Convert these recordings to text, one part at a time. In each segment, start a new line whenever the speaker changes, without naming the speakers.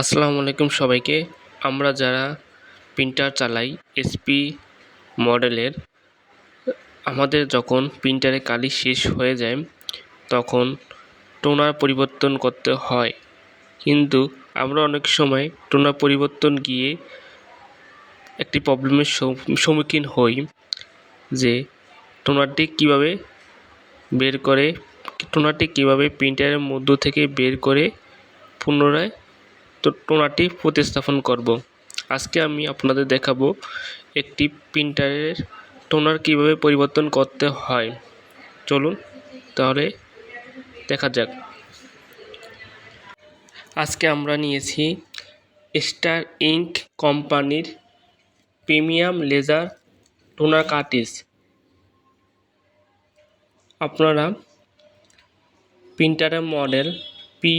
আসসালামু আলাইকুম সবাইকে। আমরা যারা প্রিন্টার চালাই, এসপি মডেলের, আমাদের যখন প্রিন্টারে কালি শেষ হয়ে যায়, তখন টোনার পরিবর্তন করতে হয়। কিন্তু আমরা অনেক সময় টোনার পরিবর্তন গিয়ে একটি প্রবলেমের সম্মুখীন হই, যে টোনারটি কীভাবে বের করে, টোনারটি কীভাবে প্রিন্টারের মধ্য থেকে বের করে পুনরায় তো টোনারটি প্রতিস্থাপন করব। আজকে আমি আপনাদের দেখাবো একটি প্রিন্টারের টোনার কীভাবে পরিবর্তন করতে হয়। চলুন তাহলে দেখা যাক। আজকে আমরা নিয়েছি স্টার ইঙ্ক কোম্পানির প্রিমিয়াম লেজার টোনার কার্টিজ। আপনারা প্রিন্টারের মডেল পি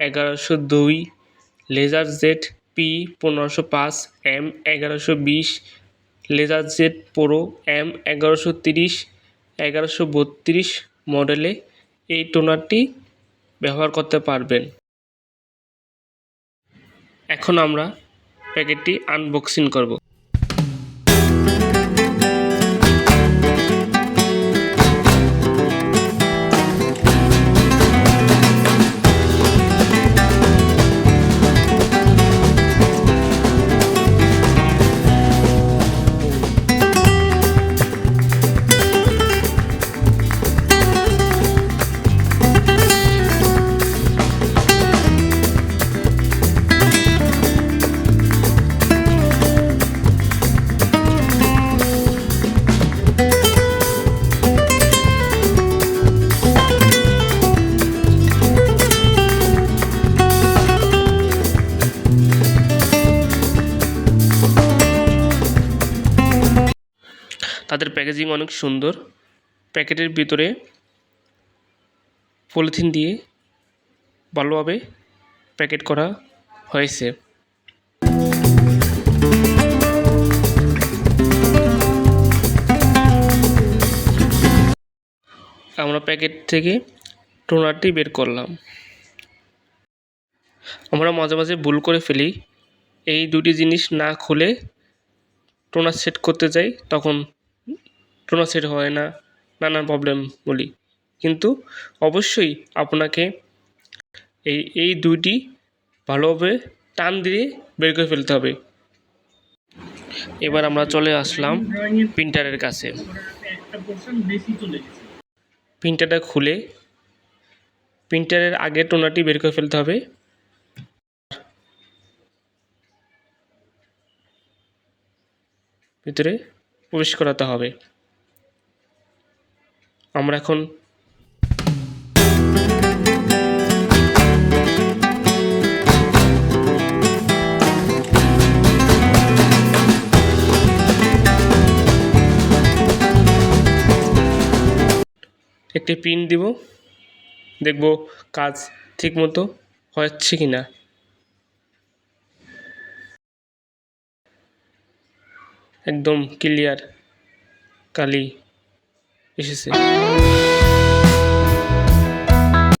এগারোশো দুই লেজার জেড পি পনেরোশো পাঁচ এম এগারোশো বিশ, লেজার জেড প্রো এম এগারোশো তিরিশ, এগারোশো বত্রিশ মডেলে এই টোনারটি ব্যবহার করতে পারবেন। এখন আমরা প্যাকেটটি আনবক্সিং করব। তাদের প্যাকেজিং অনেক সুন্দর। প্যাকেটের ভিতরে পলিথিন দিয়ে ভালোভাবে প্যাকেট করা হয়েছে। আমরা প্যাকেট থেকে টোনারটি বের করলাম। আমরা মাঝে মাঝে ভুল করে ফেলি। এই দুটি জিনিস না খুলে টোনার সেট করতে যাই, তখন সেট হয় না, নানান প্রবলেম বলি। কিন্তু অবশ্যই আপনাকে এই এই দুইটি ভালোভাবে টান দিয়ে বের করে ফেলতে হবে। এবার আমরা চলে আসলাম প্রিন্টারের কাছে। প্রিন্টারটা খুলে প্রিন্টারের আগে টোনাটি বের করে ফেলতে হবে। ভিতরে প্রবেশ করাতে হবে। আমরা এখন একটি পিন দিব। দেখব কাজ ঠিকমতো হচ্ছে কি না একদম ক্লিয়ার কালি HC.